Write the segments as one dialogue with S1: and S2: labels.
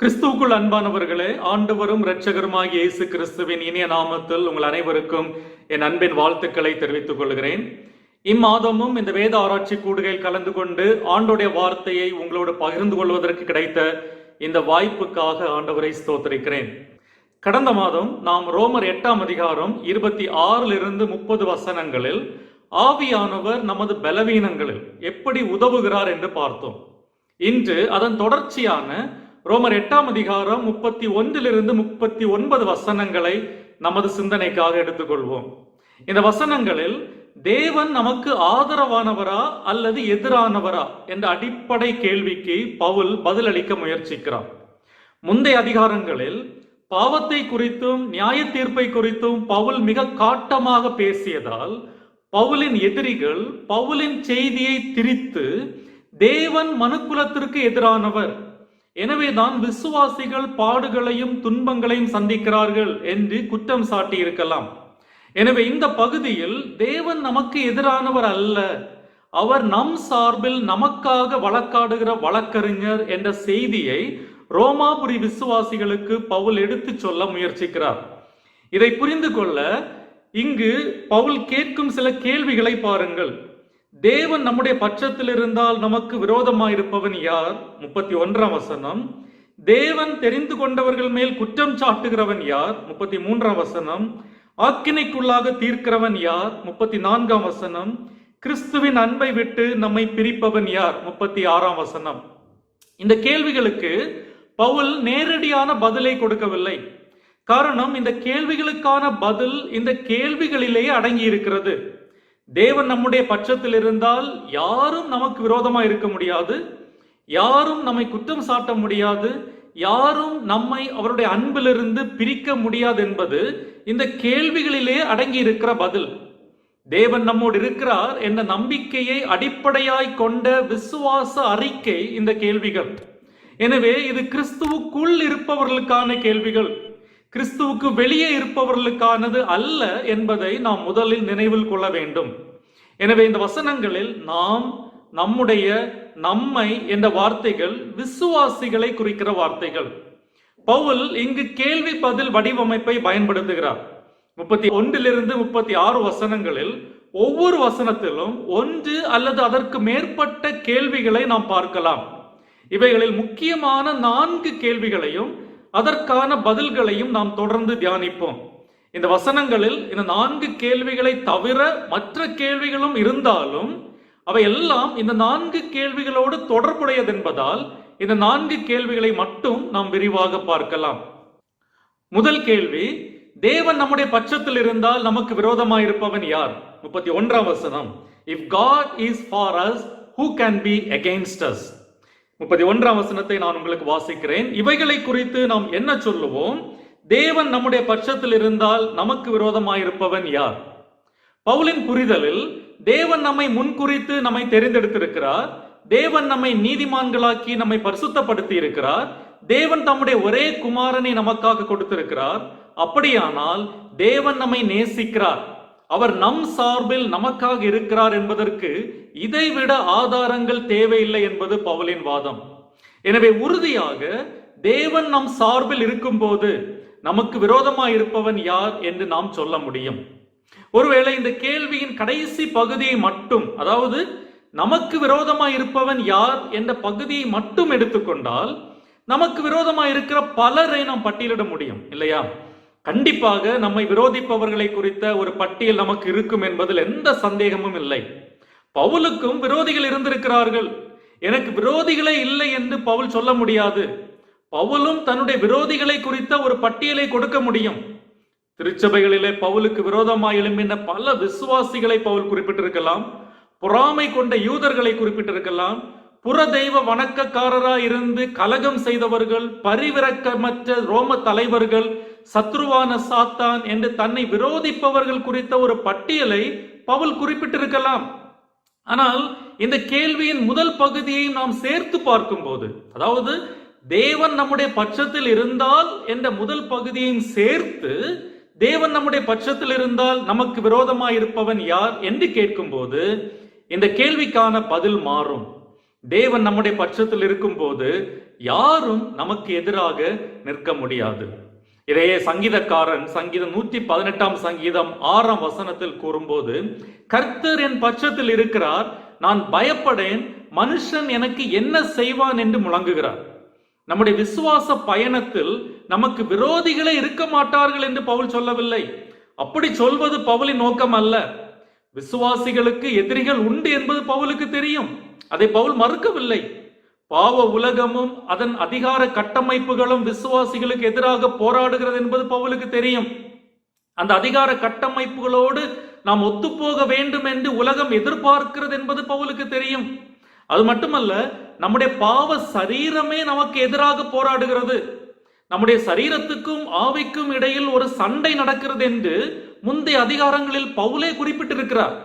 S1: கிறிஸ்துவுக்குள் அன்பானவர்களே ஆண்டவரும் இரட்சகருமாகிய இயேசு கிறிஸ்துவின் இனிய நாமத்தில் உங்கள் அனைவருக்கும் என் அன்பின் வாழ்த்துக்களை தெரிவித்துக் கொள்கிறேன். இம்மாதமும் இந்த வேத ஆராய்ச்சி கூடுகையில் கலந்து கொண்டு ஆண்டோடைய வார்த்தையை உங்களோடு பகிர்ந்து கொள்வதற்கு கிடைத்த இந்த வாய்ப்புக்காக ஆண்டவரை ஸ்தோத்தரிக்கிறேன். கடந்த மாதம் நாம் ரோமர் எட்டாம் அதிகாரம் இருபத்தி ஆறிலிருந்து முப்பது வசனங்களில் ஆவியானவர் நமது பலவீனங்களில் எப்படி உதவுகிறார் என்று பார்த்தோம். இன்று அதன் தொடர்ச்சியான ரோமர் எட்டாம் அதிகாரம் முப்பத்தி ஒன்றிலிருந்து முப்பத்தி ஒன்பது வசனங்களை நமது சிந்தனைக்காக எடுத்துக்கொள்வோம். இந்த வசனங்களில் தேவன் நமக்கு ஆதரவானவரா அல்லது எதிரானவரா என்ற அடிப்படை கேள்விக்கு பவுல் பதிலளிக்க முயற்சிக்கிறார் முந்தைய அதிகாரங்களில் பாவத்தை குறித்தும் நியாய தீர்ப்பை குறித்தும் பவுல் மிக காட்டமாக பேசியதால் பவுலின் எதிரிகள் பவுலின் செய்தியை திரித்து தேவன் மனுக்குலத்திற்கு எதிரானவர் எனவேதான் விசுவாசிகள் பாடுகளையும் துன்பங்களையும் சந்திக்கிறார்கள் என்று குற்றம் சாட்டியிருக்கலாம். எனவே இந்த பகுதியில் தேவன் நமக்கு எதிரானவர் அல்ல. அவர் நம் சார்பில் நமக்காக வழக்காடுகிற வழக்கறிஞர் என்ற செய்தியை ரோமாபுரி விசுவாசிகளுக்கு பவுல் எடுத்துச் சொல்ல முயற்சிக்கிறார். இதை புரிந்து கொள்ள இங்கு பவுல் கேட்கும் சில கேள்விகளை பாருங்கள். தேவன் நம்முடைய பட்சத்தில் இருந்தால் நமக்கு விரோதமாயிருப்பவன் யார்? முப்பத்தி ஒன்றாம் வசனம். தேவன் தெரிந்து கொண்டவர்கள் மேல் குற்றம் சாட்டுகிறவன் யார்? முப்பத்தி மூன்றாம் வசனம். ஆக்கினைக்குள்ளாக தீர்க்கிறவன் யார்? முப்பத்தி நான்காம் வசனம். கிறிஸ்துவின் அன்பை விட்டு நம்மை பிரிப்பவன் யார்? முப்பத்தி ஆறாம் வசனம். இந்த கேள்விகளுக்கு பவுல் நேரடியான பதிலை கொடுக்கவில்லை. காரணம் இந்த கேள்விகளுக்கான பதில் இந்த கேள்விகளிலேயே அடங்கி இருக்கிறது தேவன் நம்முடைய பட்சத்தில் இருந்தால் யாரும் நமக்கு விரோதமாக இருக்க முடியாது. யாரும் நம்மை குற்றம் சாட்ட முடியாது. யாரும் நம்மை அவருடைய அன்பிலிருந்து பிரிக்க முடியாது என்பது இந்த கேள்விகளிலே அடங்கி இருக்கிற பதில். தேவன் நம்மோடு இருக்கிறார் என்ற நம்பிக்கையை அடிப்படையாய் கொண்ட விசுவாச அறிக்கை இந்த கேள்விகள். எனவே இது கிறிஸ்துவுக்குள் இருப்பவர்களுக்கான கேள்விகள். கிறிஸ்துவுக்கு வெளியே இருப்பவர்களுக்கானது அல்ல என்பதை நாம் முதலில் நினைவில் கொள்ள வேண்டும். எனவே இந்த வசனங்களில் நாம் நம்முடைய நம்மை என்ற வார்த்தைகள் விசுவாசிகளை குறிக்கிற வார்த்தைகள். பவுல் இங்கு கேள்வி பதில் வடிவமைப்பை பயன்படுத்துகிறார். முப்பத்தி ஒன்றிலிருந்து முப்பத்தி ஆறு வசனங்களில் ஒவ்வொரு வசனத்திலும் ஒன்று அல்லது அதற்கு மேற்பட்ட கேள்விகளை நாம் பார்க்கலாம். இவைகளில் முக்கியமான நான்கு கேள்விகளையும் அதற்கான பதில்களையும் நாம் தொடர்ந்து தியானிப்போம். இந்த வசனங்களில் இந்த நான்கு கேள்விகளை தவிர மற்ற கேள்விகளும் இருந்தாலும் அவை எல்லாம் இந்த நான்கு கேள்விகளோடு தொடர்புடையது என்பதால் இந்த நான்கு கேள்விகளை மட்டும் நாம் விரிவாக பார்க்கலாம். முதல் கேள்வி தேவன் நம்முடைய பட்சத்தில் இருந்தால் நமக்கு விரோதமாக இருப்பவன் யார்? முப்பத்தி ஒன்றாம் வசனம். If God is for us who can be against us முப்பத்தி ஒன்றாம் வசனத்தை நான் உங்களுக்கு வாசிக்கிறேன். இவைகளை குறித்து நாம் என்ன சொல்லுவோம்? தேவன் நம்முடைய பட்சத்தில் இருந்தால் நமக்கு விரோதமாயிருப்பவன் யார்? பவுலின் புரிதலில் தேவன் நம்மை முன்குறித்து நம்மை தெரிந்தெடுத்திருக்கிறார். தேவன் நம்மை நீதிமான்களாக்கி நம்மை பரிசுத்தப்படுத்தி இருக்கிறார் தேவன் தம்முடைய ஒரே குமாரனை நமக்காக கொடுத்திருக்கிறார். அப்படியானால் தேவன் நம்மை நேசிக்கிறார். அவர் நம் சார்பில் நமக்காக இருக்கிறார் என்பதற்கு இதைவிட ஆதாரங்கள் தேவையில்லை என்பது பவுலின் வாதம். எனவே உறுதியாக தேவன் நம் சார்பில் இருக்கும்போது நமக்கு விரோதமாக இருப்பவன் யார் என்று நாம் சொல்ல முடியும். ஒருவேளை இந்த கேள்வியின் கடைசி பகுதியை மட்டும் அதாவது நமக்கு விரோதமாக இருப்பவன் யார் என்ற பகுதியை மட்டும் எடுத்துக்கொண்டால் நமக்கு விரோதமாக இருக்கிற பலரை நாம் பட்டியலிட முடியும் இல்லையா? கண்டிப்பாக நம்மை விரோதிப்பவர்களை குறித்த ஒரு பட்டியல் நமக்கு இருக்கும் என்பதில் எந்த சந்தேகமும் இல்லை. பவுலுக்கும் விரோதிகள் இருந்திருக்கிறார்கள். எனக்கு விரோதிகளே இல்லை என்று பவுல் சொல்ல முடியாது. பவுலும் தன்னுடைய விரோதிகளை குறித்த ஒரு பட்டியலை கொடுக்க முடியும். திருச்சபைகளிலே பவுலுக்கு விரோதமாய் எழும்பின பல விசுவாசிகளை பவுல் குறிப்பிட்டிருக்கலாம். பொறாமை கொண்ட யூதர்களை குறிப்பிட்டிருக்கலாம். புற தெய்வ வணக்கக்காரராய் இருந்து கலகம் செய்தவர்கள் பரிவிரக்கமற்ற ரோம தலைவர்கள் சத்ருவான சாத்தான் என்று தன்னை விரோதிப்பவர்கள் குறித்த ஒரு பட்டியலை பவுல் குறிப்பிட்டிருக்கலாம். ஆனால் இந்த கேள்வியின் முதல் பகுதியை நாம் சேர்த்து பார்க்கும்போது அதாவது தேவன் நம்முடைய பட்சத்தில் இருந்தால் என்ற முதல் பகுதியையும் சேர்த்து தேவன் நம்முடைய பட்சத்தில் இருந்தால் நமக்கு விரோதமாய் இருப்பவன் யார் என்று கேட்கும்போது இந்த கேள்விக்கான பதில் மாறும். தேவன் நம்முடைய பட்சத்தில் இருக்கும்போது யாரும் நமக்கு எதிராக நிற்க முடியாது. இதையே சங்கீதக்காரன் சங்கீதம் நூற்றி பதினெட்டாம் சங்கீதம் ஆறாம் வசனத்தில் கூறும்போது கர்த்தர் என் பட்சத்தில் இருக்கிறார் நான் பயப்படேன் மனுஷன் எனக்கு என்ன செய்வான் என்று முழங்குகிறார். நம்முடைய விசுவாச பயணத்தில் நமக்கு விரோதிகளே இருக்க மாட்டார்கள் என்று பவுல் சொல்லவில்லை. அப்படி சொல்வது பவுலின் நோக்கம் அல்ல. விசுவாசிகளுக்கு எதிரிகள் உண்டு என்பது பவுலுக்கு தெரியும். அதை பவுல் மறுக்கவில்லை. பாவ உலகமும் அதன் அதிகார கட்டமைப்புகளும் விசுவாசிகளுக்கு எதிராக போராடுகிறது என்பது பவுலுக்கு தெரியும். அந்த அதிகார கட்டமைப்புகளோடு நாம் ஒத்துப்போக வேண்டும் என்று உலகம் எதிர்பார்க்கிறது என்பது பவுலுக்கு தெரியும். அது மட்டுமல்ல நம்முடைய பாவ சரீரமே நமக்கு எதிராக போராடுகிறது. நம்முடைய சரீரத்துக்கும் ஆவிக்கும் இடையில் ஒரு சண்டை நடக்கிறது என்று முந்தைய அதிகாரங்களில் பவுலே குறிப்பிட்டிருக்கிறார்.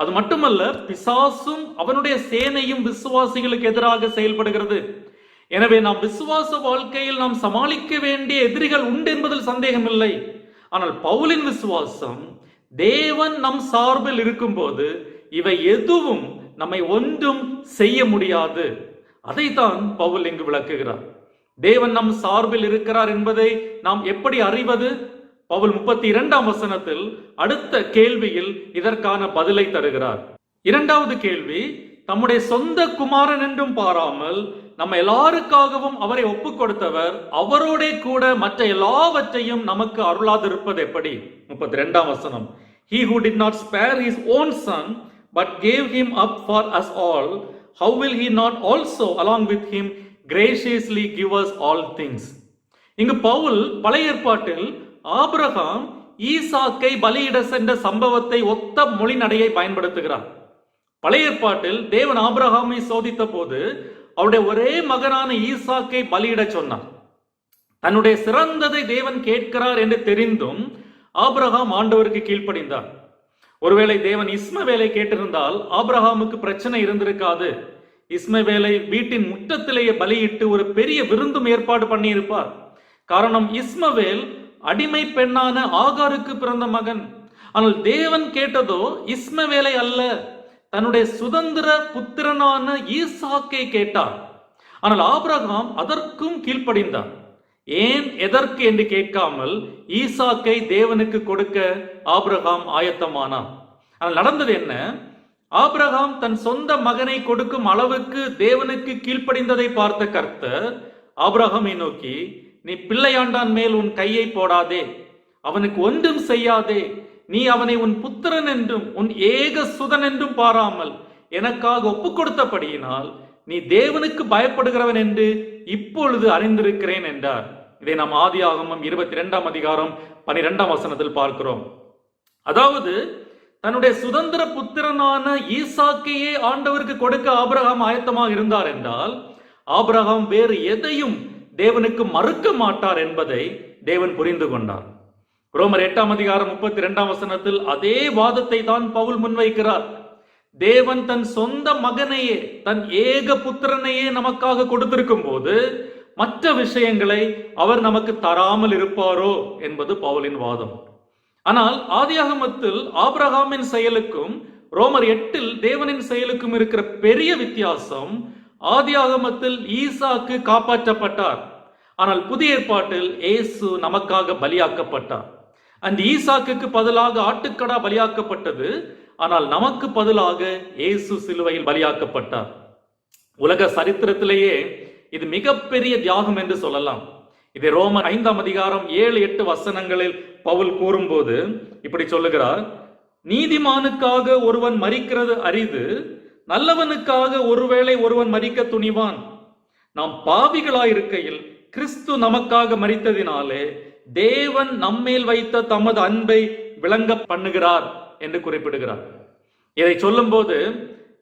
S1: அது மட்டுமல்ல பிசாசும் அவனுடைய சேனையும் விசுவாசிகளுக்கு எதிராக செயல்படுகிறது. எனவே நாம் விசுவாச வாழ்க்கையில் நாம் சமாளிக்க வேண்டிய எதிரிகள் உண்டு என்பதில் சந்தேகமில்லை. ஆனால் பவுலின் விசுவாசம் தேவன் நம் சார்பில் இருக்கும்போது இவை எதுவும் நம்மை ஒன்றும் செய்ய முடியாது. அதைத்தான் பவுல் இங்கு விளக்குகிறார். தேவன் நம் சார்பில் இருக்கிறார் என்பதை நாம் எப்படி அறிவது? பவுல் முப்பத்தி இரண்டாம் வசனத்தில் அடுத்த கேள்வியில் இதற்கான பதிலை தருகிறார். இரண்டாவது கேள்வி தம்முடைய சொந்த குமாரன் என்றும் பாராமல் நம்ம எல்லாருக்காகவும் அவரை ஒப்பு கொடுத்தவர் அவரோட கூட மற்ற எல்லாவற்றையும் நமக்கு அருளாதிருப்பது எப்படி? முப்பத்தி ரெண்டாம் வசனம் he who did not spare his own son but gave him up for us all how will he not also along with him graciously give us all things இங்கு பவுல் பழைய ஏற்பாட்டில் ஆபிரகாம் ஈசாக்கை பலியிட சென்ற சம்பவத்தை ஒத்த மொழிநடையை பயன்படுத்துகிறார் பழைய ஏற்பாட்டில் தேவன் ஆபிரகாமை சோதித்த போது அவருடைய ஒரே மகனான ஈசாக்கை பலியிட சொன்னார் தன்னுடைய சிறந்ததை தேவன் கேட்கிறார் என்று தெரிந்தும் ஆபிரகாம் ஆண்டவருக்கு கீழ்ப்படிந்தார். ஒருவேளை தேவன் இஸ்மவேலை கேட்டிருந்தால் ஆபிரகாமுக்கு பிரச்சனை இருந்திருக்காது. இஸ்மவேலை வீட்டின் முற்றத்திலேயே பலியிட்டு ஒரு பெரிய விருந்தும் ஏற்பாடு பண்ணியிருப்பார். காரணம் இஸ்மவேல் அடிமை பெண்ணான ஆகாருக்கு பிறந்த மகன். ஆனால் தேவன் கேட்டதோ இஸ்மவேலை அல்ல. தன்னுடைய சுதந்திர புத்திரனான ஈசாக்கை கேட்டார். ஆனால் ஆபிரகாம் அதற்கும் கீழ்ப்படிந்தார். ஏன் எதற்கு என்று கேட்காமல் ஈசாக்கை தேவனுக்கு கொடுக்க ஆபிரகாம் ஆயத்தமானான் ஆனால் நடந்தது என்ன? ஆபிரகாம் தன் சொந்த மகனை கொடுக்கும் அளவுக்கு தேவனுக்கு கீழ்ப்படிந்ததை பார்த்த கர்த்தர் ஆபிரகாமை நோக்கி நீ பிள்ளையாண்டான் மேல் உன் கையை போடாதே. அவனுக்கு ஒன்றும் செய்யாதே. நீ அவனை உன் புத்திரன் என்றும் உன் ஏக சுதன் என்றும் பாராமல் எனக்காக ஒப்பு கொடுத்தபடியினால் நீ தேவனுக்கு பயப்படுகிறவன் என்று இப்பொழுது அறிந்திருக்கிறேன் என்றார். இதை நாம் ஆதி ஆகமம் இருபத்தி இரண்டாம் அதிகாரம் பனிரெண்டாம் வசனத்தில் பார்க்கிறோம். அதாவது தன்னுடைய சுதந்திர புத்திரனான ஈசாக்கையே ஆண்டவருக்கு கொடுக்க ஆபிரகாம் ஆயத்தமாக இருந்தார் என்றால் ஆபிரகாம் வேறு எதையும் தேவனுக்கு மறுக்க மாட்டார் என்பதை தேவன் புரிந்து கொண்டார். ரோமர் எட்டாம் அதிகாரம் முப்பத்தி இரண்டாம் வசனத்தில் அதே வாதத்தை தான் பவுல் முன்வைக்கிறார். தேவன் தன் சொந்த மகனையே தன் ஏக புத்திரனையே நமக்காக கொடுத்திருக்கும் போது மற்ற விஷயங்களை அவர் நமக்கு தராமல் இருப்பாரோ என்பது பவுலின் வாதம். ஆனால் ஆதியாகமத்தில் ஆபிரகாமின் செயலுக்கும் ரோமர் எட்டில் தேவனின் செயலுக்கும் இருக்கிற பெரிய வித்தியாசம் ஆதியாகமத்தில் ஈசாக்கு காப்பாற்றப்பட்டார். ஆனால் புதிய ஏற்பாட்டில் ஏசு நமக்காக பலியாக்கப்பட்டார். அந்த ஈசாக்குக்கு பதிலாக ஆட்டுக்கடா பலியாக்கப்பட்டது. ஆனால் நமக்கு பதிலாக இயேசு சிலுவையில் பலியாக்கப்பட்டார். உலக சரித்திரத்திலேயே இது மிகப்பெரிய தியாகம் என்று சொல்லலாம். இதை ரோமன் ஐந்தாம் அதிகாரம் ஏழு எட்டு வசனங்களில் பவுல் கூறும்போது இப்படி சொல்லுகிறார் நீதிமானுக்காக ஒருவன் மறிக்கிறது அரிது நல்லவனுக்காக ஒருவேளை ஒருவன் மறிக்க துணிவான். நாம் பாவிகளாயிருக்கையில் கிறிஸ்து நமக்காக மறித்ததினாலே தேவன் நம்மேல் வைத்த தமது அன்பை விளங்க பண்ணுகிறார் என்று குறிப்பிடுகிறார். இதை சொல்லும்போது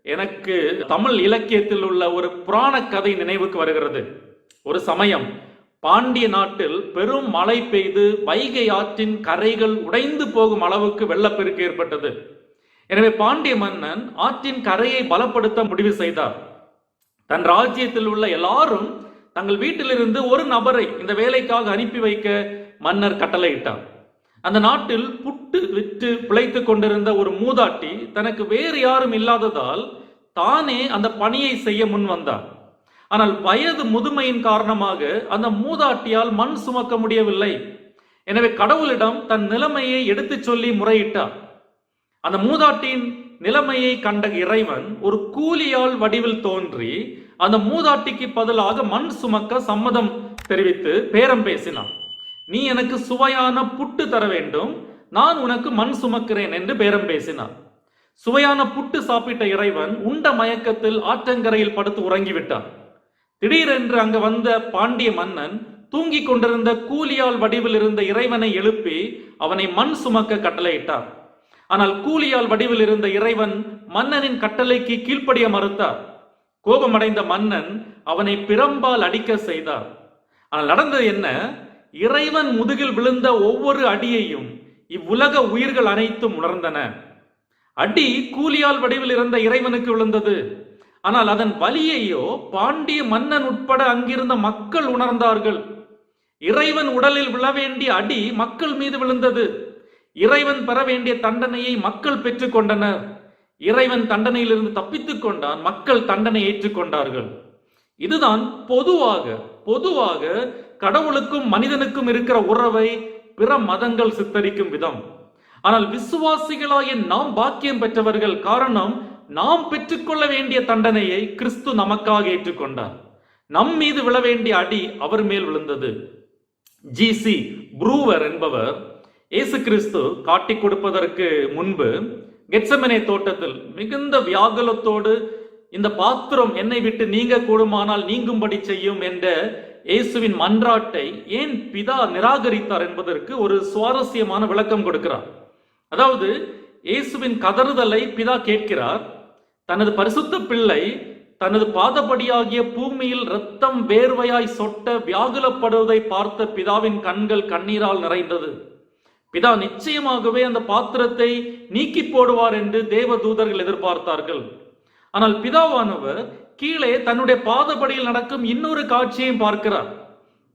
S1: எனக்கு தமிழ் இலக்கியத்தில் உள்ள ஒரு புராண கதை நினைவுக்கு வருகிறது. ஒரு சமயம் பாண்டிய நாட்டில் பெரும் மழை பெய்து வைகை ஆற்றின் கரைகள் உடைந்து போகும் அளவுக்கு வெள்ளப்பெருக்கு ஏற்பட்டது. எனவே பாண்டிய மன்னன் ஆற்றின் கரையை பலப்படுத்த முடிவு செய்தார். தன் ராஜ்யத்தில் உள்ள எல்லாரும் தங்கள் வீட்டிலிருந்து ஒரு நபரை இந்த வேலைக்காக அனுப்பி வைக்க மன்னர் கட்டளையிட்டார். அந்த நாட்டில் புட்டு விற்று பிழைத்துக் கொண்டிருந்த ஒரு மூதாட்டி தனக்கு வேறு யாரும் இல்லாததால் தானே அந்த பணியை செய்ய முன் வந்தார். ஆனால் வயது முதுமையின் காரணமாக அந்த மூதாட்டியால் மண் சுமக்க முடியவில்லை. எனவே கடவுளிடம் தன் நிலைமையை எடுத்துச் சொல்லி முறையிட்டார். அந்த மூதாட்டியின் நிலைமையை கண்ட இறைவன் ஒரு கூலியால் வடிவில் தோன்றி அந்த மூதாட்டிக்கு பதிலாக மண் சுமக்க சம்மதம் தெரிவித்து பேரம் பேசினான். நீ எனக்கு சுவையான புட்டு தர வேண்டும். நான் உனக்கு மண் சுமக்கிறேன் என்று பேரம் பேசினான். சுவையான புட்டு சாப்பிட்ட இறைவன் உண்ட மயக்கத்தில் ஆற்றங்கரையில் படுத்து உறங்கிவிட்டான். திடீரென்று அங்கு வந்த பாண்டிய மன்னன் தூங்கிக் கொண்டிருந்த கூலியால் வடிவில் இருந்த இறைவனை எழுப்பி அவனை மண் சுமக்க கட்டளையிட்டான். ஆனால் கூலியால் வடிவில் இருந்த இறைவன் மன்னனின் கட்டளைக்கு கீழ்ப்படிய மறுத்தார். கோபமடைந்த மன்னன் அவனை பிரம்பால் அடிக்க செய்தார். ஆனால் நடந்தது என்ன? இறைவன் முதுகில் விழுந்த ஒவ்வொரு அடியையும் இவ்வுலக உயிர்கள் அனைத்தும் உணர்ந்தன. அடி கூலியால் வடிவில் இருந்த இறைவனுக்கு விழுந்தது. ஆனால் அதன் வலியையோ பாண்டிய மன்னன் உட்பட அங்கிருந்த மக்கள் உணர்ந்தார்கள். இறைவன் உடலில் விழ வேண்டிய அடி மக்கள் மீது விழுந்தது. இறைவன் பெற வேண்டிய தண்டனையை மக்கள் பெற்றுக்கொண்டனர். இறைவன் தண்டனையிலிருந்து தப்பித்துக் கொண்டான் மக்கள் தண்டனை ஏற்றுக்கொண்டார்கள். இதுதான் பொதுவாக பொதுவாக கடவுளுக்கும் மனிதனுக்கும் இருக்கிற உறவை பிற மதங்கள் சித்தரிக்கும் விதம். ஆனால் விசுவாசிகளாகிய நாம் பாக்கியம் பெற்றவர்கள் காரணம் நாம் பெற்றுக்கொள்ள வேண்டிய தண்டனையை கிறிஸ்து நமக்காக ஏற்றுக்கொண்டார். நம் மீது விழ வேண்டிய அடி அவர் மேல் விழுந்தது. ஜிசி ப்ரூவர் என்பவர் இயேசு கிறிஸ்து காட்டிக் கொடுப்பதற்கு முன்பு கெட்சமனை தோட்டத்தில் மிகுந்த வியாகுலத்தோடு இந்த பாத்திரம் என்னை விட்டு நீங்க கூடுமானால் நீங்கும்படி செய்யும் என்ற இயேசுவின் மன்றாட்டை ஏன் பிதா நிராகரித்தார் என்பதற்கு ஒரு சுவாரஸ்யமான விளக்கம் கொடுக்கிறார். அதாவது இயேசுவின் கதறுதலை பிதா கேட்கிறார். தனது பரிசுத்த பிள்ளை தனது பாதபடியாகிய பூமியில் இரத்தம் வேர்வையாய் சொட்ட வியாகுலப்படுவதை பார்த்த பிதாவின் கண்கள் கண்ணீரால் நிறைந்தது. பிதா நிச்சயமாகவே அந்த பாத்திரத்தை நீக்கி போடுவார் என்று தேவ தூதர்கள் எதிர்பார்த்தார்கள். ஆனால் பிதாவானவர் கீழே தன்னுடைய பாதபடியில் நடக்கும் இன்னொரு காட்சியையும் பார்க்கிறார்.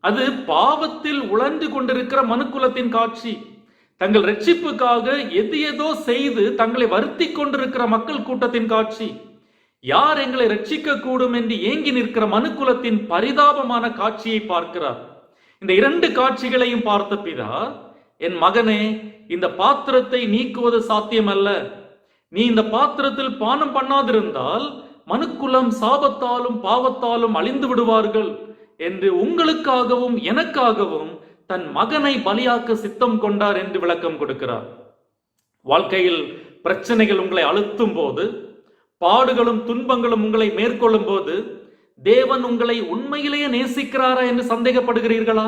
S1: அது பாவத்தில் உழந்து கொண்டிருக்கிற மனுக்குலத்தின் காட்சி. தங்கள் ரட்சிப்புக்காக எது ஏதோ செய்து தங்களை வருத்தி கொண்டிருக்கிற மக்கள் கூட்டத்தின் காட்சி. யார் எங்களை ரட்சிக்க கூடும் என்று ஏங்கி நிற்கிற மனுக்குலத்தின் பரிதாபமான காட்சியை பார்க்கிறார். இந்த இரண்டு காட்சிகளையும் பார்த்த பிதா என் மகனே இந்த பாத்திரத்தை நீக்குவது சாத்தியமல்ல. நீ இந்த பாத்திரத்தில் பானம் பண்ணாதிருந்தால் மனுக்குலம் சாபத்தாலும் பாவத்தாலும் அழிந்து விடுவார்கள் என்று உங்களுக்காகவும் எனக்காகவும் தன் மகனை பலியாக்க சித்தம் கொண்டார் என்று விளக்கம் கொடுக்கிறார். வாழ்க்கையில் பிரச்சனைகள் உங்களை அழுத்தும் போது பாடுகளும் துன்பங்களும் உங்களை மேற்கொள்ளும் போது தேவன் உங்களை உண்மையிலேயே நேசிக்கிறாரா என்று சந்தேகப்படுகிறீர்களா?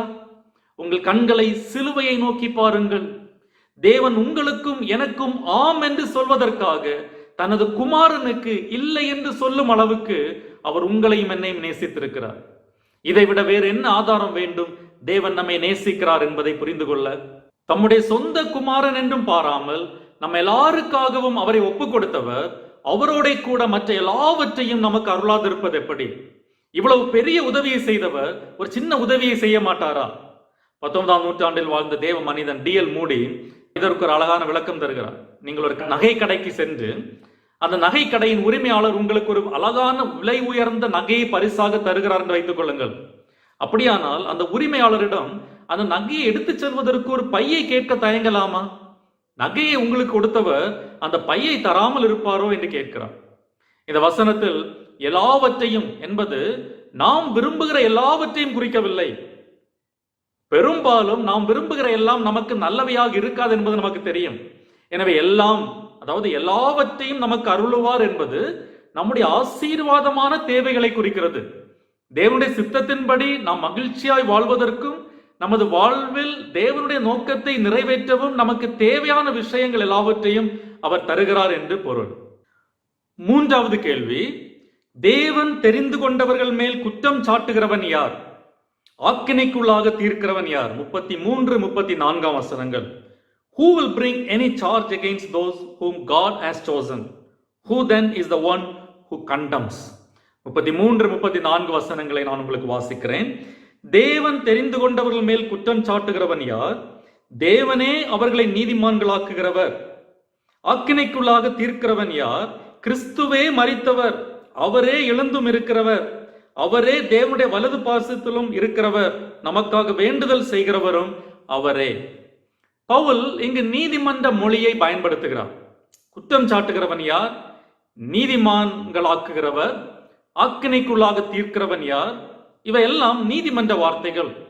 S1: உங்கள் கண்களை சிலுவையை நோக்கி பாருங்கள். தேவன் உங்களுக்கும் எனக்கும் ஆம் என்று சொல்வதற்காக தனது குமாரனுக்கு இல்லை என்று சொல்லும் அளவுக்கு அவர் உங்களையும் என்னையும் நேசித்திருக்கிறார். இதைவிட வேறு என்ன ஆதாரம் வேண்டும்? தேவன் நம்மை நேசிக்கிறார் என்பதை புரிந்து கொள்ள. தம்முடைய சொந்த குமாரன் என்றும் பாராமல் நம்ம எல்லாருக்காகவும் அவரை ஒப்பு கொடுத்தவர் அவரோட கூட மற்ற எல்லாவற்றையும் நமக்கு அருளாதிருப்பது எப்படி? இவ்வளவு பெரிய உதவியை செய்தவர் ஒரு சின்ன உதவியை செய்ய மாட்டாரா? பத்தொன்பதாம் நூற்றாண்டில் வாழ்ந்த தேவ மனிதன் டிஎல் மூடி இதற்கு ஒரு அழகான விளக்கம் தருகிறார். நீங்கள் ஒரு நகை கடைக்கு சென்று அந்த நகை கடையின் உரிமையாளர் உங்களுக்கு ஒரு அழகான விலை உயர்ந்த நகையை பரிசாக தருகிறார் என்று வைத்துக் கொள்ளுங்கள். அப்படியானால் அந்த உரிமையாளரிடம் அந்த நகையை எடுத்துச் செல்வதற்கு ஒரு பையை கேட்க தயங்கலாமா? நகையை உங்களுக்கு கொடுத்தவர் அந்த பையை தராமல் இருப்பாரோ என்று கேட்கிறார். இந்த வசனத்தில் எல்லாவற்றையும் என்பது நாம் விரும்புகிற எல்லாவற்றையும் குறிக்கவில்லை. பெரும்பாலும் நாம் விரும்புகிற எல்லாம் நமக்கு நல்லவையாக இருக்காது என்பது நமக்கு தெரியும். எனவே எல்லாம் அதாவது எல்லாவற்றையும் நமக்கு அருளுவார் என்பது நம்முடைய ஆசீர்வாதமான தேவைகளை குறிக்கிறது. தேவனுடைய சித்தத்தின்படி நாம் மகிழ்ச்சியாய் வாழ்வதற்கும் நமது வாழ்வில் தேவனுடைய நோக்கத்தை நிறைவேற்றவும் நமக்கு தேவையான விஷயங்கள் எல்லாவற்றையும் அவர் தருகிறார் என்று பொருள். மூன்றாவது கேள்வி தேவன் தெரிந்து கொண்டவர்கள் மேல் குற்றம் சாட்டுகிறவன் யார்? ஆக்கினைக்குள்ளாக தீர்க்கிறவன் யார்? முப்பத்தி மூன்று முப்பத்தி நான்காம் வசனங்கள். Who will bring any charge against those whom God has chosen who then is the one who condemns முப்பத்தி மூன்று முப்பத்தி நான்கு வசனங்களை நான் உங்களுக்கு வாசிக்கிறேன். தேவன் தெரிந்து கொண்டவர்கள் மேல் குற்றம் சாட்டுகிறவன் யார்? தேவனே அவர்களை நீதிமான்களாக்குகிறவர். ஆக்கினைக்குள்ளாக தீர்க்கிறவன் யார்? கிறிஸ்துவே மறித்தவர் அவரே எழுந்தும் இருக்கிறவர் அவரே தேவனுடைய வலது பாசத்திலும் இருக்கிறவர் நமக்காக வேண்டுதல் செய்கிறவரும் அவரே. பவுல் இங்கு நீதிமன்ற மொழியை பயன்படுத்துகிறார். குற்றம் சாட்டுகிறவன் யார்? நீதிமான்களாக்குகிறவர் ஆக்கினைக்குள்ளாக தீர்க்கிறவன் யார்? இவையெல்லாம் நீதிமன்ற வார்த்தைகள்.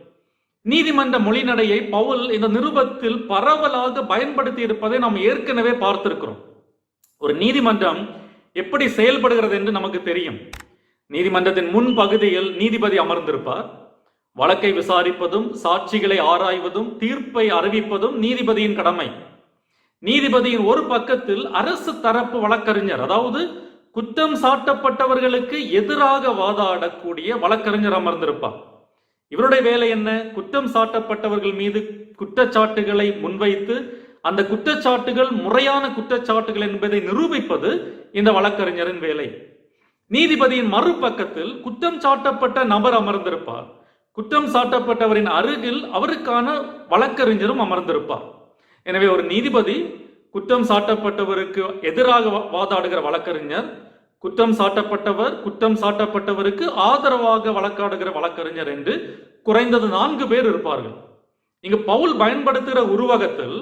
S1: நீதிமன்ற மொழிநடையை பவுல் இந்த நிருபத்தில் பரவலாக பயன்படுத்தி இருப்பதை நாம் ஏற்கனவே பார்த்திருக்கிறோம். ஒரு நீதிமன்றம் எப்படி செயல்படுகிறது என்று நமக்கு தெரியும். நீதிமன்றத்தின் முன் பகுதியில் நீதிபதி அமர்ந்திருப்பார். வழக்கை விசாரிப்பதும் சாட்சிகளை ஆராய்வதும் தீர்ப்பை அறிவிப்பதும் நீதிபதியின் கடமை. நீதிபதியின் ஒரு பக்கத்தில் அரசு தரப்பு வழக்கறிஞர் அதாவது குற்றம் சாட்டப்பட்டவர்களுக்கு எதிராக வாதாடக்கூடிய வழக்கறிஞர் அமர்ந்திருப்பார். இவருடைய வேலை என்ன? குற்றம் சாட்டப்பட்டவர்கள் மீது குற்றச்சாட்டுகளை முன்வைத்து அந்த குற்றச்சாட்டுகள் முறையான குற்றச்சாட்டுகள் என்பதை நிரூபிப்பது இந்த வழக்கறிஞரின் வேலை. நீதிபதியின் மறுபக்கத்தில் குற்றம் சாட்டப்பட்ட நபர் அமர்ந்திருப்பார். குற்றம் சாட்டப்பட்டவரின் அருகில் அவருக்கான வழக்கறிஞரும் அமர்ந்திருப்பார். எனவே ஒரு நீதிபதி குற்றம் சாட்டப்பட்டவருக்கு எதிராக வா- வாதாடுகிற வழக்கறிஞர் குற்றம் சாட்டப்பட்டவர் குற்றம் சாட்டப்பட்டவருக்கு ஆதரவாக வழக்காடுகிற வழக்கறிஞர் என்று குறைந்தது நான்கு பேர் இருப்பார்கள். இங்கு பவுல் பயன்படுத்துகிற உருவகத்தில்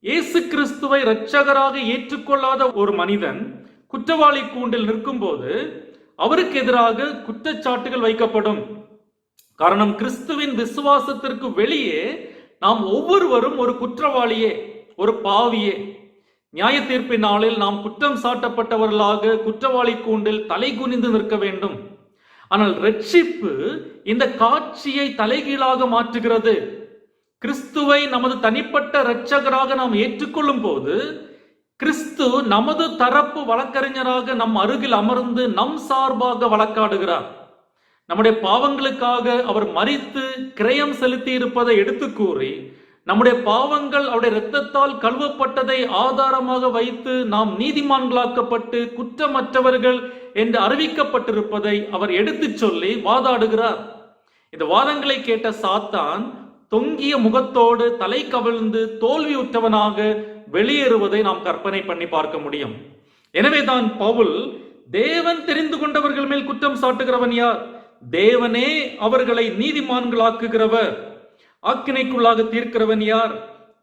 S1: இயேசு கிறிஸ்துவை இரட்சகராக ஏற்றுக்கொள்ளாத ஒரு மனிதன் குற்றவாளி கூண்டில் நிற்கும்போது அவருக்கு எதிராக குற்றச்சாட்டுகள் வைக்கப்படும். காரணம் கிறிஸ்துவின் விசுவாசத்திற்கு வெளியே நாம் ஒவ்வொருவரும் ஒரு குற்றவாளியே ஒரு பாவியே. நியாய தீர்ப்பின் நாளில் நாம் குற்றம் சாட்டப்பட்டவர்களாக குற்றவாளி கூண்டில் தலை குனிந்து நிற்க வேண்டும். ஆனால் ரட்சிப்பு இந்த காட்சியை தலைகீழாக மாற்றுகிறது. கிறிஸ்துவை நமது தனிப்பட்ட இரட்சகராக நாம் ஏற்றுக்கொள்ளும் போது கிறிஸ்து நமது தரப்பு வழக்கறிஞராக நம் அருகில் அமர்ந்து நம் சார்பாக வழக்காடுகிறார். நம்முடைய பாவங்களுக்காக அவர் மறித்து கிரயம் செலுத்தி இருப்பதை எடுத்து கூறி நம்முடைய பாவங்கள் அவருடைய இரத்தத்தால் கழுவப்பட்டதை ஆதாரமாக வைத்து நாம் நீதிமான்களாக்கப்பட்டு குற்றமற்றவர்கள் என்று அறிவிக்கப்பட்டிருப்பதை அவர் எடுத்துச் சொல்லி வாதாடுகிறார். இந்த வாதங்களை கேட்ட சாத்தான் தொங்கிய முகத்தோடு தலை கவிழ்ந்து தோல்வியுற்றவனாக வெளியேறுவதை நாம் கற்பனை பண்ணி பார்க்க முடியும். எனவேதான் பவுல் தேவன் தெரிந்து கொண்டவர்கள் மேல் குற்றம் சாட்டுகிறவன் யார்? தேவனே அவர்களை நீதிமான்களாக்குகிறவர். ஆக்கினைக்குள்ளாக தீர்க்கிறவன் யார்?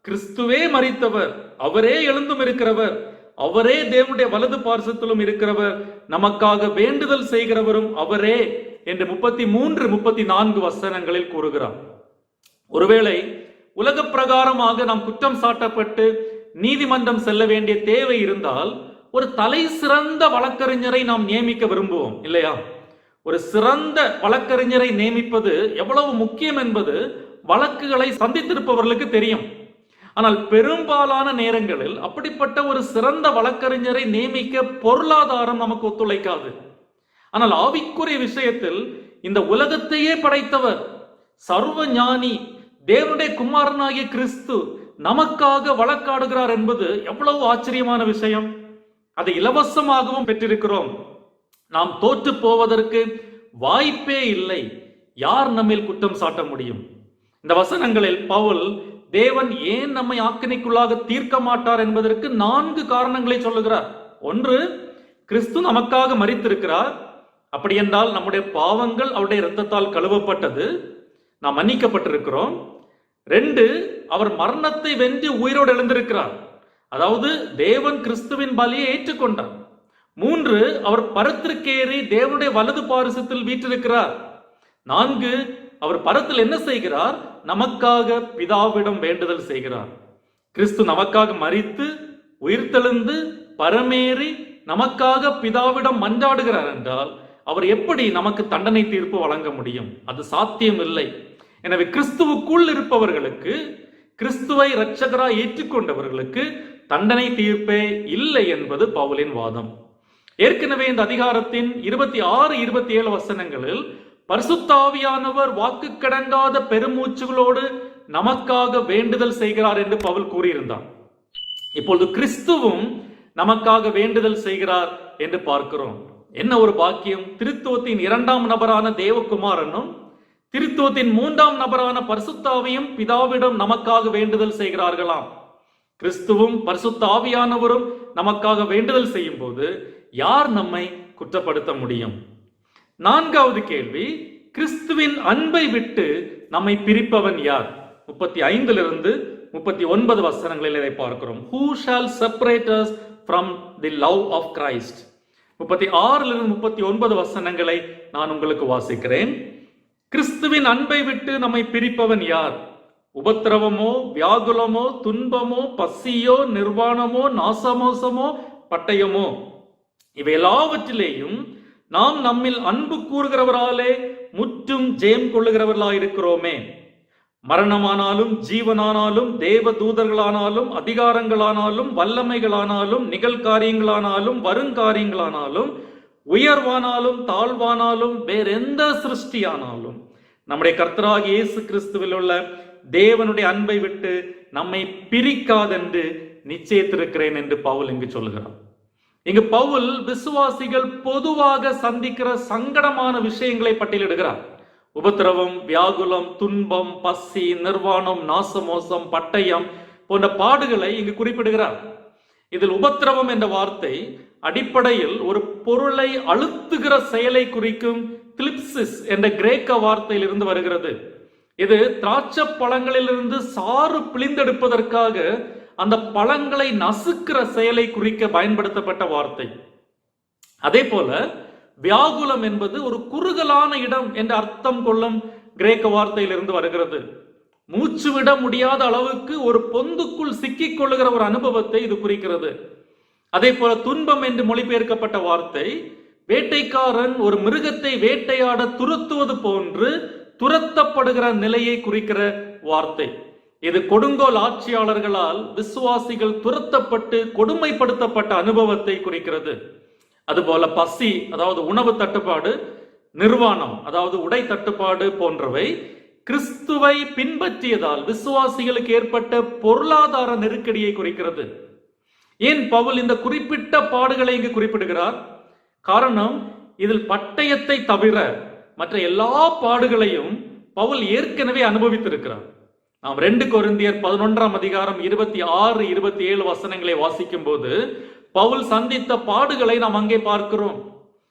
S1: கிறிஸ்துவே மறித்தவர் அவரே எழுந்தும் இருக்கிறவர். அவரே தேவனுடைய வலது பார்சத்திலும் இருக்கிறவர். நமக்காக வேண்டுதல் செய்கிறவரும் அவரே என்று முப்பத்தி மூன்று முப்பத்தி நான்கு வசனங்களில் கூறுகிறார். ஒருவேளை உலக பிரகாரமாக நாம் குற்றம் சாட்டப்பட்டு நீதிமன்றம் செல்ல வேண்டிய தேவை இருந்தால் ஒரு தலை சிறந்த வழக்கறிஞரை நாம் நியமிக்க விரும்புவோம் இல்லையா? ஒரு சிறந்த வழக்கறிஞரை நியமிப்பது எவ்வளவு முக்கியம் என்பது வழக்குகளை சந்தித்திருப்பவர்களுக்கு தெரியும். ஆனால் பெரும்பாலான நேரங்களில் அப்படிப்பட்ட ஒரு சிறந்த வழக்கறிஞரை நியமிக்க பொருளாதாரம் நமக்கு ஒத்துழைக்காது. ஆனால் ஆவிக்குரிய விஷயத்தில் இந்த உலகத்தையே படைத்தவர் சர்வ ஞானி தேவனுடைய குமாரனாகிய கிறிஸ்து நமக்காக வழக்காடுகிறார் என்பது எவ்வளவு ஆச்சரியமான விஷயம். அதை இலவசமாகவும் பெற்றிருக்கிறோம். நாம் தோற்று போவதற்கு வாய்ப்பே இல்லை. யார் நம்மில் குற்றம் சாட்ட முடியும்? இந்த வசனங்களில் பவுல் தேவன் ஏன் நம்மை ஆக்கினைக்குள்ளாக தீர்க்க மாட்டார் என்பதற்கு நான்கு காரணங்களை சொல்லுகிறார். ஒன்று கிறிஸ்து நமக்காக மறித்திருக்கிறார் அப்படி என்றால் நம்முடைய பாவங்கள் அவருடைய இரத்தத்தால் கழுவப்பட்டது. நாம் மன்னிக்கப்பட்டிருக்கிறோம். ரெண்டு அவர் மரணத்தை வென்று உயிரோடு எழுந்திருக்கிறார். அதாவது தேவன் கிறிஸ்துவின் பலியை ஏற்றுக்கொண்டார். மூன்று அவர் பரத்திற்கேறி தேவனுடைய வலது பாரிசத்தில் வீற்றிருக்கிறார். நான்கு அவர் பரத்தில் என்ன செய்கிறார்? நமக்காக பிதாவிடம் வேண்டுதல் செய்கிறார். கிறிஸ்து நமக்காக மறித்து உயிர்த்தெழுந்து பரமேறி நமக்காக பிதாவிடம் மன்றாடுகிறார் என்றால் அவர் எப்படி நமக்கு தண்டனை தீர்ப்பு வழங்க முடியும்? அது சாத்தியம் இல்லை எனவே கிறிஸ்துவுக்குள் இருப்பவர்களுக்கு கிறிஸ்துவை இரட்சகராய் ஏற்றுக்கொண்டவர்களுக்கு தண்டனை தீர்ப்பே இல்லை என்பது பவுலின் வாதம். ஏற்கனவே இந்த அதிகாரத்தின் இருபத்தி ஆறு இருபத்தி ஏழு வசனங்களில் பரிசுத்தாவியானவர் வாக்கு கடங்காத பெருமூச்சுகளோடு நமக்காக வேண்டுதல் செய்கிறார் என்று பவுல் கூறியிருந்தார் இப்பொழுது கிறிஸ்துவும் நமக்காக வேண்டுதல் செய்கிறார் என்று பார்க்கிறோம். என்ன ஒரு பாக்கியம்? திருத்துவத்தின் இரண்டாம் நபரான தேவகுமாரனும் திருத்துவத்தின் மூன்றாம் நபரான பரிசுத்தாவையும் பிதாவிடம் நமக்காக வேண்டுதல் செய்கிறார்களாம். கிறிஸ்துவும் பரிசுத்த ஆவியானவரும் நமக்காக வேண்டுதல் செய்யும் போது யார் நம்மை குற்றப்படுத்த முடியும்? நான்காவது கேள்வி கிறிஸ்துவின் அன்பை விட்டு நம்மை பிரிப்பவன் யார்? முப்பத்தி ஐந்திலிருந்து முப்பத்தி ஒன்பது வசனங்களில் இதை பார்க்கிறோம். Who shall separate us from the love of Christ முப்பத்தி ஆறிலிருந்து முப்பத்தி ஒன்பது வசனங்களை நான் உங்களுக்கு வாசிக்கிறேன். கிறிஸ்துவின் அன்பை விட்டு நம்மை பிரிப்பவன் யார்? உபத்திரவமோ வியாகுலமோ துன்பமோ பசியோ நிர்வாணமோ நாசமோசமோ பட்டயமோ? இவை எல்லாவற்றிலேயும் நாம் நம்மில் அன்பு கூறுகிறவராலே முற்றும் ஜெயம் கொள்ளுகிறவர்களாயிருக்கிறோமே மரணமானாலும் ஜீவனானாலும் தேவ தூதர்களானாலும் அதிகாரங்களானாலும் வல்லமைகளானாலும் நிகழ்காரியங்களானாலும் வருங்காரியங்களானாலும் உயர்வானாலும் தாழ்வானாலும் வேறெந்த சிருஷ்டியானாலும் நம்முடைய கர்த்தராக இயேசு கிறிஸ்துவில் உள்ள தேவனுடைய அன்பை விட்டு நம்மை பிரிக்காதென்று நிச்சயித்திருக்கிறேன் என்று பவுல் இங்கு சொல்லுகிறான் இங்கு பவுல் விசுவாசிகள் பொதுவாக சந்திக்கிற சங்கடமான விஷயங்களை பட்டியலிடுகிறார். உபத்திரவம் வியாகுலம் துன்பம் பசி நிர்வாணம் நாசமோசம் பட்டயம் போன்ற பாடுகளை இங்கு குறிப்பிடுகிறார். இதில் உபத்திரவம் என்ற வார்த்தை அடிப்படையில் ஒரு பொருளை அழுத்துகிற செயலை குறிக்கும் கிளிப்சிஸ் என்ற கிரேக்க வார்த்தையிலிருந்து வருகிறது. இது திராட்சை பழங்களிலிருந்து சாறு பிழிந்தெடுப்பதற்காக அந்த பழங்களை நசுக்கிற செயலை குறிக்க பயன்படுத்தப்பட்ட வார்த்தை. அதே போல வியாகுலம் என்பது ஒரு குறுகலான இடம் என்ற அர்த்தம் கொள்ளும் கிரேக்க வார்த்தையிலிருந்து வருகிறது. மூச்சு விட முடியாத அளவுக்கு ஒரு பொந்துக்குள் சிக்கிக் கொள்ளுகிற ஒரு அனுபவத்தை இது குறிக்கிறது. அதே போல துன்பம் என்று மொழிபெயர்க்கப்பட்ட வார்த்தை வேட்டைக்காரன் ஒரு மிருகத்தை வேட்டையாட துரத்துவது போன்று துரத்தப்படுகிற நிலையை குறிக்கிற வார்த்தை. இது கொடுங்கோல் ஆட்சியாளர்களால் விசுவாசிகள் துரத்தப்பட்டு கொடுமைப்படுத்தப்பட்ட அனுபவத்தை குறிக்கிறது. அதுபோல பசி அதாவது உணவு தட்டுப்பாடு நிர்வாணம் அதாவது உடை தட்டுப்பாடு போன்றவை கிறிஸ்துவை பின்பற்றியதால் விசுவாசிகளுக்கு ஏற்பட்ட பொருளாதார நெருக்கடியை குறிக்கிறது. ஏன் பவுல் இந்த குறிப்பிட்ட பாடுகளை இங்கு குறிப்பிடுகிறார்? காரணம் இதில் பட்டயத்தை தவிர மற்ற எல்லா பாடுகளையும் பவுல் ஏற்கனவே அனுபவித்திருக்கிறார். நாம் ரெண்டு கொருந்தியர் பதினொன்றாம் அதிகாரம் இருபத்தி ஆறு இருபத்தி ஏழு வசனங்களை வாசிக்கும் போது பவுல் சந்தித்த பாடுகளை நாம் அங்கே பார்க்கிறோம்.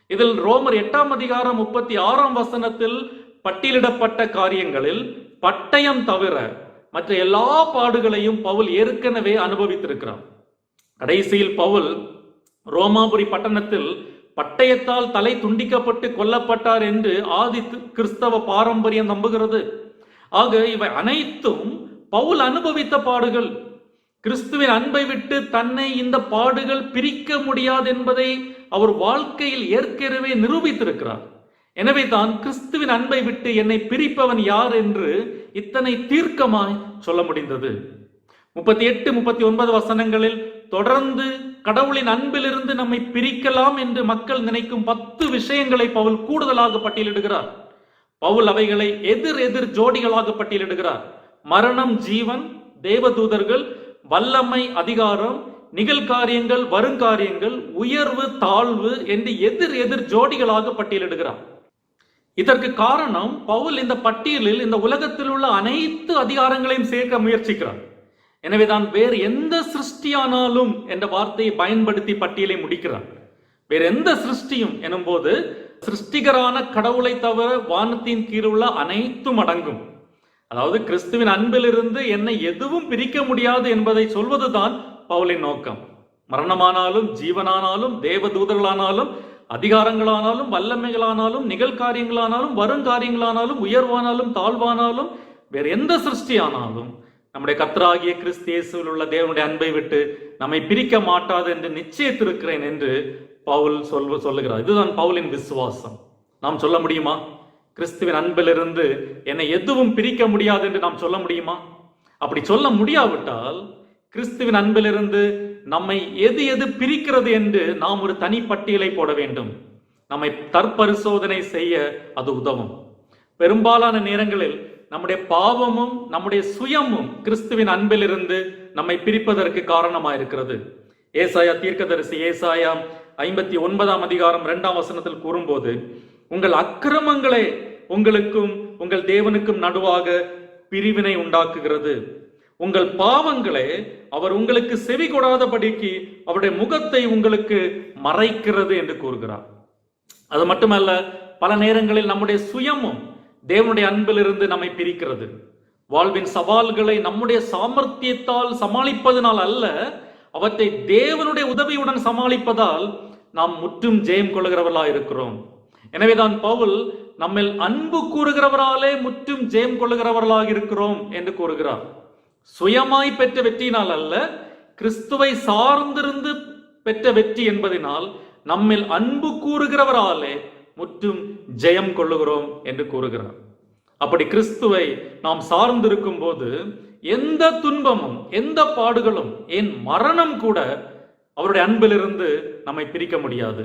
S1: இதில் ரோமர் எட்டாம் அதிகாரம் முப்பத்தி ஆறாம் வசனத்தில் பட்டியலிடப்பட்ட காரியங்களில் பட்டயம் தவிர மற்ற எல்லா பாடுகளையும் பவுல் ஏற்கனவே அனுபவித்திருக்கிறார். கடைசியில் பவுல் ரோமாபுரி பட்டணத்தில் பட்டயத்தால் தலை துண்டிக்கப்பட்டு கொல்லப்பட்டார் என்று ஆதி கிறிஸ்தவ பாரம்பரியம் நம்புகிறது. ஆக இவை அனைத்தும் பவுல் அனுபவித்த பாடுகள். கிறிஸ்துவின் அன்பை விட்டு தன்னை இந்த பாடுகள் பிரிக்க முடியாது என்பதை அவர் வாழ்க்கையில் ஏற்கனவே நிரூபித்திருக்கிறார். எனவே தான் கிறிஸ்துவின் அன்பை விட்டு என்னை பிரிப்பவன் யார் என்று இத்தனை தீர்க்கமாய் சொல்ல முடிந்தது. முப்பத்தி எட்டு முப்பத்தி ஒன்பது வசனங்களில் தொடர்ந்து கடவுளின் அன்பிலிருந்து நம்மை பிரிக்கலாம் என்று மக்கள் நினைக்கும் பத்து விஷயங்களை பவுல் கூடுதலாக பட்டியலிடுகிறார். பவுல் அவைகளை எதிர் எதிர் ஜோடிகளாக பட்டியலிடுகிறார். மரணம் ஜீவன் தேவதூதர்கள் வல்லமை அதிகாரம் நிகழ்காரியங்கள் வருங்காரியங்கள் உயர்வு தாழ்வு என்று எதிர் எதிர் ஜோடிகளாக பட்டியலிடுகிறார். இதற்கு காரணம் பவுல் இந்த பட்டியலில் இந்த உலகத்தில் உள்ள அனைத்து அதிகாரங்களையும் சேர்க்க முயற்சிக்கிறார். எனவேதான் வேறு எந்த சிருஷ்டியானாலும் என்ற வார்த்தையை பயன்படுத்தி பட்டியலை முடிக்கிறார். வேறு எந்த சிருஷ்டியும் எனும்போது சிருஷ்டிகரான கடவுளை தவிர வானத்தின் கீழுள்ள அனைத்தும் அடங்கும். அதாவது கிறிஸ்துவின் அன்பிலிருந்து என்னை எதுவும் பிரிக்க முடியாது என்பதை சொல்வதுதான் பவுலின் நோக்கம். மரணமானாலும் ஜீவனானாலும் தேவதூதர்களானாலும் அதிகாரங்களானாலும் வல்லமைகளானாலும் நிகழ்காரியங்களானாலும் வருங்காரியங்களானாலும் உயர்வானாலும் தாழ்வானாலும் வேறு எந்த சிருஷ்டியானாலும் நம்முடைய கத்தராகிய கிறிஸ்தியேசுவில் உள்ள தேவனுடைய அன்பை விட்டு நம்மை பிரிக்க மாட்டாது என்று நிச்சயத்திருக்கிறேன் என்று பவுல் சொல் சொல்லுகிறார். இதுதான் பவுலின் விசுவாசம். நாம் சொல்ல முடியுமா? கிறிஸ்துவின் அன்பிலிருந்து என்னை எதுவும் பிரிக்க முடியாது என்று நாம் சொல்ல முடியுமா? அப்படி சொல்ல முடியாவிட்டால் கிறிஸ்துவின் அன்பிலிருந்து நம்மை எது எது பிரிக்கிறது என்று நாம் ஒரு தனி பட்டியலை போட வேண்டும். நம்மை தற்பரிசோதனை செய்ய அது உதவும். பெரும்பாலான நேரங்களில் நம்முடைய பாவமும் நம்முடைய சுயமும் கிறிஸ்துவின் அன்பிலிருந்து நம்மை பிரிப்பதற்கு காரணமாக இருக்கிறது. ஏசாயா தீர்க்கதரிசி ஏசாயா ஐம்பத்தி ஒன்பதாம் அதிகாரம் இரண்டாம் வசனத்தில் கூறும்போது உங்கள் அக்கிரமங்களே உங்களுக்கும் உங்கள் தேவனுக்கும் நடுவாக பிரிவினை உண்டாக்குகிறது. உங்கள் பாவங்களே அவர் உங்களுக்கு செவி கொடாதபடிக்கு அவருடைய முகத்தை உங்களுக்கு மறைக்கிறது என்று கூறுகிறார். அது மட்டுமல்ல பல நேரங்களில் நம்முடைய சுயமும் தேவனுடைய அன்பிலிருந்து நம்மை பிரிக்கிறது. வாழ்வின் சவால்களை நம்முடைய சாமர்த்தியத்தால் சமாளிப்பதனால் அல்ல அவற்றை தேவனுடைய உதவியுடன் சமாளிப்பதால் நாம் முற்றும் ஜெயம் கொள்கிறவர்களா இருக்கிறோம். எனவேதான் பவுல் நம்மில் அன்பு கூறுகிறவராலே முற்றும் ஜெயம் கொள்ளுகிறவர்களாக இருக்கிறோம் என்று கூறுகிறார். சுயமாய் பெற்ற வெற்றியினால் அல்ல கிறிஸ்துவை சார்ந்திருந்து பெற்ற வெற்றி என்பதனால் நம்மில் அன்பு கூறுகிறவராலே முற்றும் ஜெயம் கொள்ளுகிறோம் என்று கூறுகிறார். அப்படி கிறிஸ்துவை நாம் சார்ந்திருக்கும் போது எந்த துன்பமும் எந்த பாடுகளும் ஏன் மரணம் கூட அவருடைய அன்பிலிருந்து நம்மை பிரிக்க முடியாது.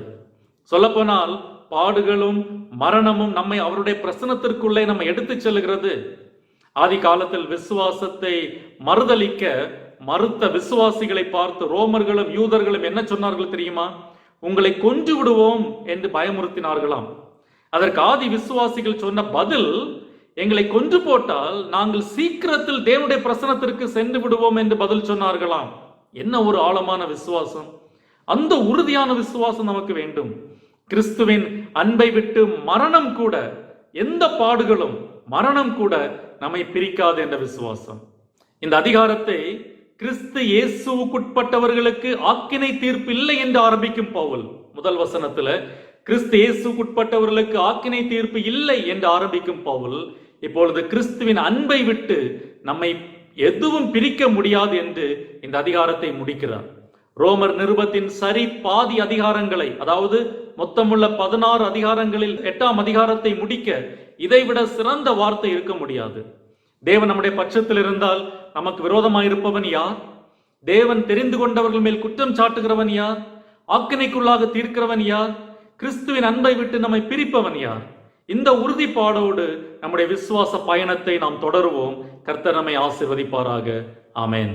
S1: சொல்லப்போனால் பாடுகளும் மரணமும் நம்மை அவருடைய பிரசனத்திற்குள்ளே நம்ம எடுத்துச் செல்கிறது ஆதி காலத்தில் விசுவாசத்தை மறுதலிக்க மறுத்த விசுவாசிகளை பார்த்து ரோமர்களும் யூதர்களும் என்ன சொன்னார்கள் தெரியுமா? உங்களை கொன்று விடுவோம் என்று பயமுறுத்தினார்களாம். அதற்கு ஆதி விசுவாசிகள் சொன்ன பதில் எங்களை கொன்று போட்டால் நாங்கள் சீக்கிரத்தில் தேவனுடைய பிரசனத்திற்கு சென்று விடுவோம் என்று பதில் சொன்னார்களாம். என்ன ஒரு ஆழமான விசுவாசம். அந்த உறுதியான விசுவாசம் நமக்கு வேண்டும். கிறிஸ்துவின் அன்பை விட்டு மரணம் கூட எந்த பாடுகளும் மரணம் கூட நம்மை பிரிக்காது என்ற விசுவாசம். இந்த அதிகாரத்தை கிறிஸ்து இயேசுவுக்குட்பட்டவர்களுக்கு ஆக்கினை தீர்ப்பு இல்லை என்று ஆரம்பிக்கும் பவுல் முதல் வசனத்துல கிறிஸ்து இயேசுக்குட்பட்டவர்களுக்கு ஆக்கினை தீர்ப்பு இல்லை என்று ஆரம்பிக்கும் பவுல் இப்பொழுது கிறிஸ்துவின் அன்பை விட்டு நம்மை எதுவும் பிரிக்க முடியாது என்று இந்த அதிகாரத்தை முடிக்கிறார். ரோமர் நிருபத்தின் சரி பாதி அதிகாரங்களை அதாவது மொத்தமுள்ள பதினாறு அதிகாரங்களில் எட்டாம் அதிகாரத்தை முடிக்க இதைவிட சிறந்த வார்த்தை இருக்க முடியாது. தேவன் நம்முடைய பட்சத்தில் இருந்தால் நமக்கு விரோதமாயிருப்பவன் யார்? தேவன் தெரிந்து கொண்டவர்கள் மேல் குற்றம் சாட்டுகிறவன் யார்? ஆக்கினைக்குள்ளாக தீர்க்கிறவன் யார்? கிறிஸ்துவின் அன்பை விட்டு நம்மை பிரிப்பவன் யார்? இந்த உறுதிப்பாடோடு நம்முடைய விசுவாச பயணத்தை நாம் தொடருவோம். கர்த்தர் நம்மை ஆசிர்வதிப்பாராக. ஆமேன்.